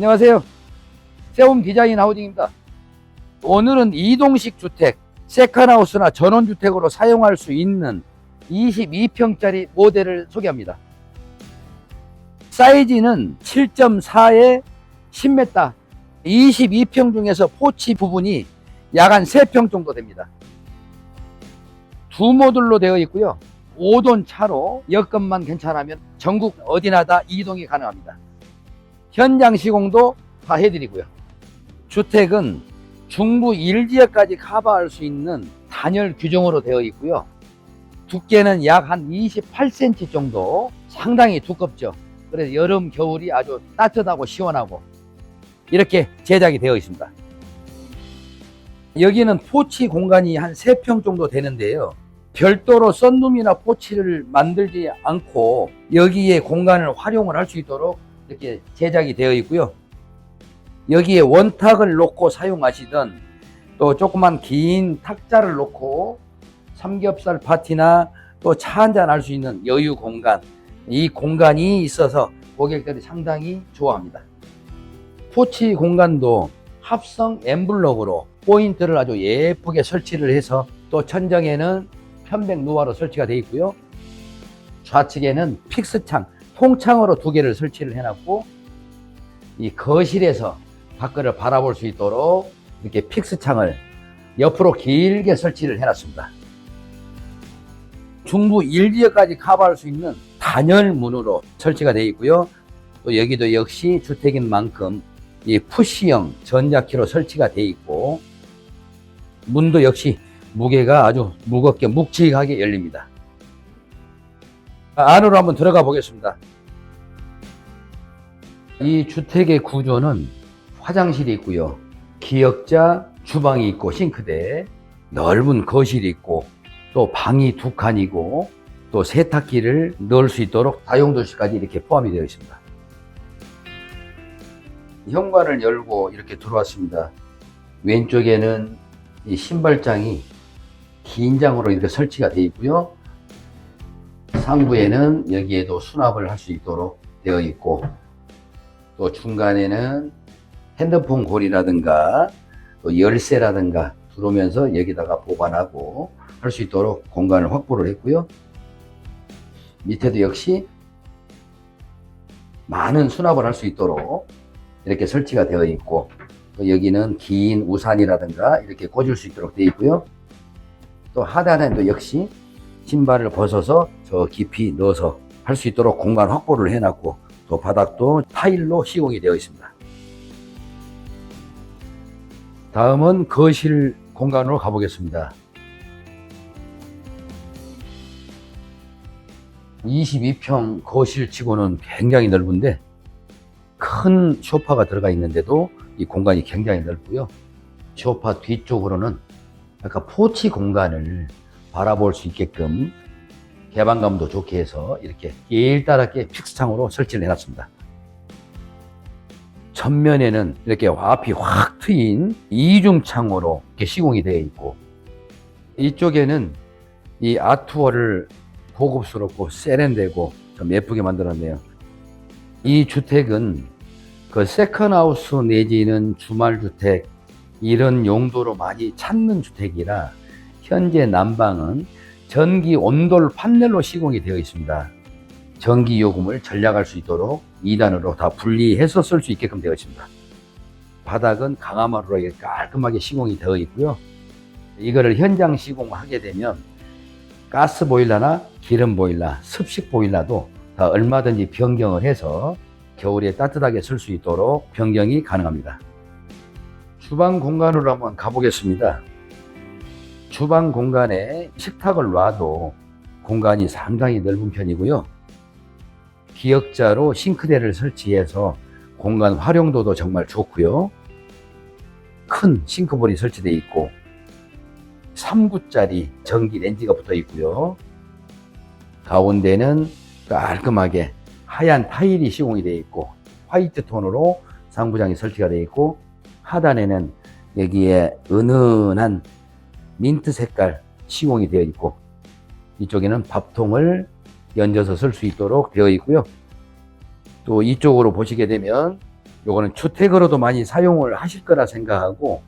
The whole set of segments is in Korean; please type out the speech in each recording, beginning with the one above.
안녕하세요. 세움 디자인 하우징입니다. 오늘은 이동식 주택, 세컨하우스나 전원주택으로 사용할 수 있는 22평짜리 모델을 소개합니다. 사이즈는 7.4에 10m, 22평 중에서 포치 부분이 약 한 3평 정도 됩니다. 두 모듈로 되어 있고요. 5돈 차로 여건만 괜찮으면 전국 어디나 다 이동이 가능합니다. 현장 시공도 다 해드리고요. 주택은 중부 1지역까지 커버할 수 있는 단열 규정으로 되어 있고요. 두께는 약 한 28cm 정도 상당히 두껍죠. 그래서 여름, 겨울이 아주 따뜻하고 시원하고 이렇게 제작이 되어 있습니다. 여기는 포치 공간이 한 3평 정도 되는데요. 별도로 썬룸이나 포치를 만들지 않고 여기에 공간을 활용을 할 수 있도록 이렇게 제작이 되어 있고요. 여기에 원탁을 놓고 사용하시던 또 조그만 긴 탁자를 놓고 삼겹살 파티나 또 차 한잔 할 수 있는 여유 공간 이 공간이 있어서 고객들이 상당히 좋아합니다. 포치 공간도 합성 엠블럭으로 포인트를 아주 예쁘게 설치를 해서 또 천정에는 편백 누화로 설치가 되어 있고요. 좌측에는 픽스창, 통창으로 두 개를 설치를 해놨고 이 거실에서 밖을 바라볼 수 있도록 이렇게 픽스 창을 옆으로 길게 설치를 해놨습니다. 중부 1지역까지 커버할 수 있는 단열 문으로 설치가 되어 있고요. 또 여기도 역시 주택인 만큼 이 푸시형 전자키로 설치가 되어 있고 문도 역시 무게가 아주 무겁게 묵직하게 열립니다. 안으로 한번 들어가 보겠습니다. 이 주택의 구조는 화장실이 있고요. 기역자 주방이 있고 싱크대, 넓은 거실이 있고 또 방이 두 칸이고 또 세탁기를 넣을 수 있도록 다용도실까지 이렇게 포함이 되어 있습니다. 현관을 열고 이렇게 들어왔습니다. 왼쪽에는 이 신발장이 긴 장으로 이렇게 설치가 되어 있고요. 상부에는 여기에도 수납을 할 수 있도록 되어 있고 또 중간에는 핸드폰 고리라든가 또 열쇠라든가 들어오면서 여기다가 보관하고 할 수 있도록 공간을 확보를 했고요. 밑에도 역시 많은 수납을 할 수 있도록 이렇게 설치가 되어 있고 또 여기는 긴 우산이라든가 이렇게 꽂을 수 있도록 되어 있고요. 또 하단에도 역시 신발을 벗어서 저 깊이 넣어서 할 수 있도록 공간 확보를 해놨고 또 바닥도 타일로 시공이 되어 있습니다. 다음은 거실 공간으로 가보겠습니다. 22평 거실치고는 굉장히 넓은데 큰 소파가 들어가 있는데도 이 공간이 굉장히 넓고요. 소파 뒤쪽으로는 약간 포치 공간을 바라볼 수 있게끔 개방감도 좋게 해서 이렇게 일다랗게 픽스창으로 설치를 해놨습니다. 전면에는 이렇게 앞이 확 트인 이중창으로 이렇게 시공이 되어 있고 이쪽에는 이 아트월을 고급스럽고 세련되고 좀 예쁘게 만들었네요. 이 주택은 그 세컨하우스 내지는 주말주택 이런 용도로 많이 찾는 주택이라 현재 난방은 전기 온돌 판넬로 시공이 되어 있습니다. 전기 요금을 절약할 수 있도록 2단으로 다 분리해서 쓸 수 있게끔 되어 있습니다. 바닥은 강화마루로 깔끔하게 시공이 되어 있고요. 이거를 현장 시공하게 되면 가스 보일러나 기름 보일러, 습식 보일러도 다 얼마든지 변경을 해서 겨울에 따뜻하게 쓸 수 있도록 변경이 가능합니다. 주방 공간으로 한번 가보겠습니다. 주방 공간에 식탁을 놔도 공간이 상당히 넓은 편이고요. 기역자로 싱크대를 설치해서 공간 활용도도 정말 좋고요. 큰 싱크볼이 설치되어 있고 3구짜리 전기 렌지가 붙어 있고요. 가운데는 깔끔하게 하얀 타일이 시공이 되어 있고 화이트 톤으로 상부장이 설치가 되어 있고 하단에는 여기에 은은한 민트 색깔 시공이 되어 있고 이쪽에는 밥통을 얹어서 쓸 수 있도록 되어 있고요. 또 이쪽으로 보시게 되면 요거는 주택으로도 많이 사용을 하실 거라 생각하고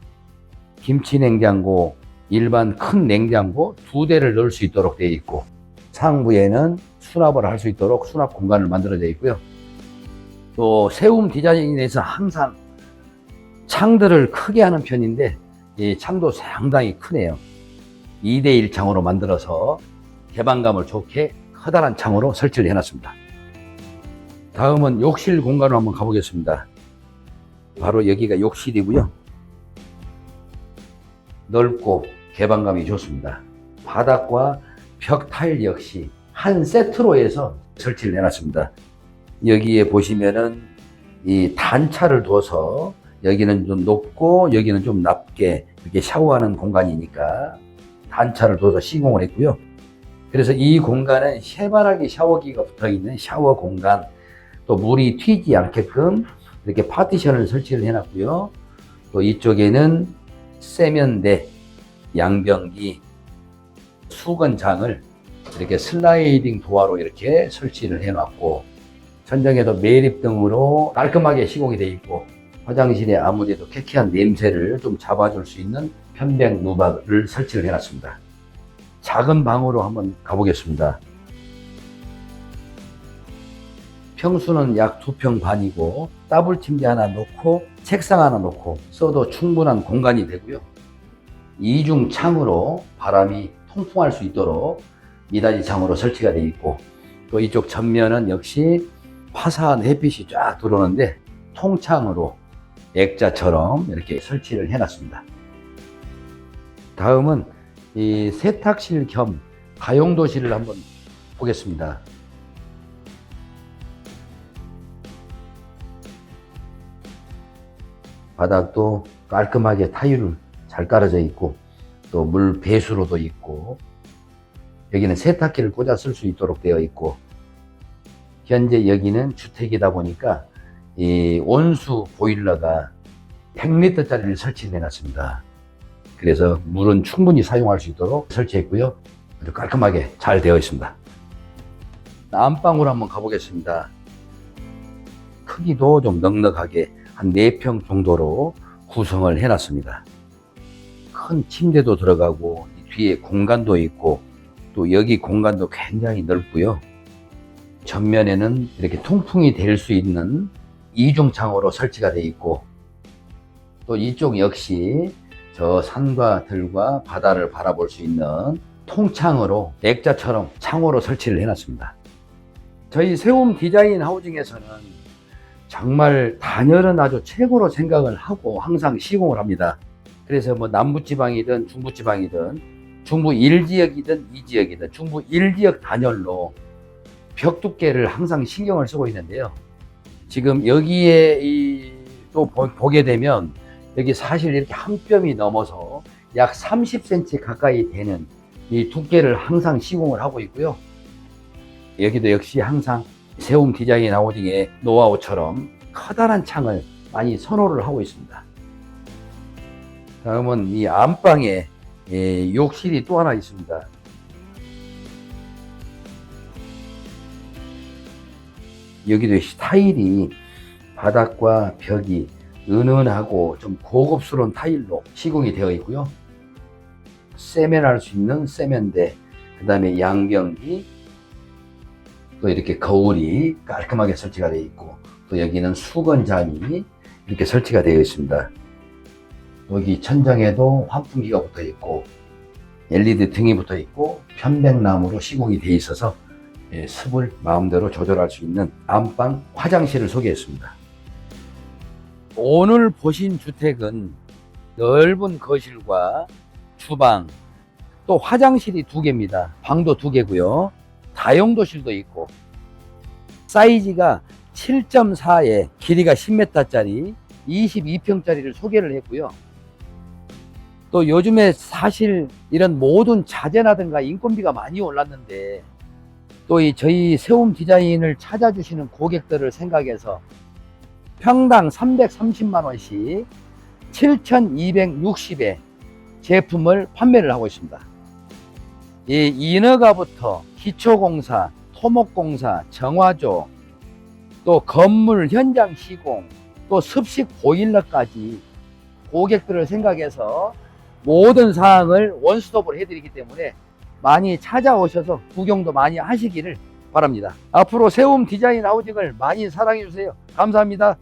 김치 냉장고, 일반 큰 냉장고 두 대를 넣을 수 있도록 되어 있고 상부에는 수납을 할 수 있도록 수납 공간을 만들어져 있고요. 또 세움 디자인에서 항상 창들을 크게 하는 편인데 이 창도 상당히 크네요. 2대1 창으로 만들어서 개방감을 좋게 커다란 창으로 설치를 해놨습니다. 다음은 욕실 공간으로 한번 가보겠습니다. 바로 여기가 욕실이고요. 넓고 개방감이 좋습니다. 바닥과 벽 타일 역시 한 세트로 해서 설치를 해놨습니다. 여기에 보시면은 이 단차를 둬서 여기는 좀 높고 여기는 좀 낮게 이렇게 샤워하는 공간이니까 단차를 둬서 시공을 했고요. 그래서 이 공간은 해바라기 샤워기가 붙어 있는 샤워 공간, 또 물이 튀지 않게끔 이렇게 파티션을 설치를 해놨고요. 또 이쪽에는 세면대, 양변기, 수건장을 이렇게 슬라이딩 도어로 이렇게 설치를 해놨고 천장에도 매립 등으로 깔끔하게 시공이 되어 있고 화장실에 아무래도 쾌쾌한 냄새를 좀 잡아줄 수 있는 편백 누박을 설치를 해놨습니다. 작은 방으로 한번 가보겠습니다. 평수는 약두평 반이고 더블 침대 하나 놓고 책상 하나 놓고 써도 충분한 공간이 되고요. 이중 창으로 바람이 통풍할 수 있도록 미닫이 창으로 설치가 되어 있고 또 이쪽 전면은 역시 화사한 햇빛이 쫙 들어오는데 통창으로 액자처럼 이렇게 설치를 해놨습니다. 다음은 이 세탁실 겸 가용도실을 한번 보겠습니다. 바닥도 깔끔하게 타일을 잘 깔아져 있고 또 물 배수로도 있고 여기는 세탁기를 꽂아 쓸 수 있도록 되어 있고 현재 여기는 주택이다 보니까 이 온수 보일러가 100리터짜리를 설치해 놨습니다. 그래서 물은 충분히 사용할 수 있도록 설치했고요. 아주 깔끔하게 잘 되어 있습니다. 안방으로 한번 가보겠습니다. 크기도 좀 넉넉하게 한 4평 정도로 구성을 해놨습니다. 큰 침대도 들어가고 뒤에 공간도 있고 또 여기 공간도 굉장히 넓고요. 전면에는 이렇게 통풍이 될 수 있는 이중창으로 설치가 되어 있고 또 이쪽 역시 저 산과 들과 바다를 바라볼 수 있는 통창으로 액자처럼 창호로 설치를 해놨습니다. 저희 세움 디자인 하우징에서는 정말 단열은 아주 최고로 생각을 하고 항상 시공을 합니다. 그래서 뭐 남부지방이든 중부지방이든 중부 1지역이든 2지역이든 중부 1지역 단열로 벽 두께를 항상 신경을 쓰고 있는데요. 지금 여기에 이 또 보 게 되면 여기 사실 이렇게 한 뼘이 넘어서 약 30cm 가까이 되는 이 두께를 항상 시공을 하고 있고요. 여기도 역시 항상 세움 디자인 아우딩의 노하우처럼 커다란 창을 많이 선호를 하고 있습니다. 다음은 이 안방에 예, 욕실이 또 하나 있습니다. 여기도 타일이 바닥과 벽이 은은하고 좀 고급스러운 타일로 시공이 되어 있고요. 세면할 수 있는 세면대, 그 다음에 양변기, 또 이렇게 거울이 깔끔하게 설치가 되어 있고, 또 여기는 수건장이 이렇게 설치가 되어 있습니다. 여기 천장에도 환풍기가 붙어 있고, LED 등이 붙어 있고, 편백나무로 시공이 되어 있어서 예, 습을 마음대로 조절할 수 있는 안방 화장실을 소개했습니다. 오늘 보신 주택은 넓은 거실과 주방, 또 화장실이 두 개입니다. 방도 두 개고요. 다용도실도 있고 사이즈가 7.4에 길이가 10m짜리 22평짜리를 소개를 했고요. 또 요즘에 사실 이런 모든 자재라든가 인건비가 많이 올랐는데 또 이 저희 세움 디자인을 찾아주시는 고객들을 생각해서 평당 330만 원씩 7,260에 제품을 판매를 하고 있습니다. 이 인허가부터 기초공사, 토목공사, 정화조, 또 건물 현장 시공, 또 습식 보일러까지 고객들을 생각해서 모든 사항을 원스톱으로 해드리기 때문에 많이 찾아오셔서 구경도 많이 하시기를 바랍니다. 앞으로 세움 디자인 하우징을 많이 사랑해 주세요. 감사합니다.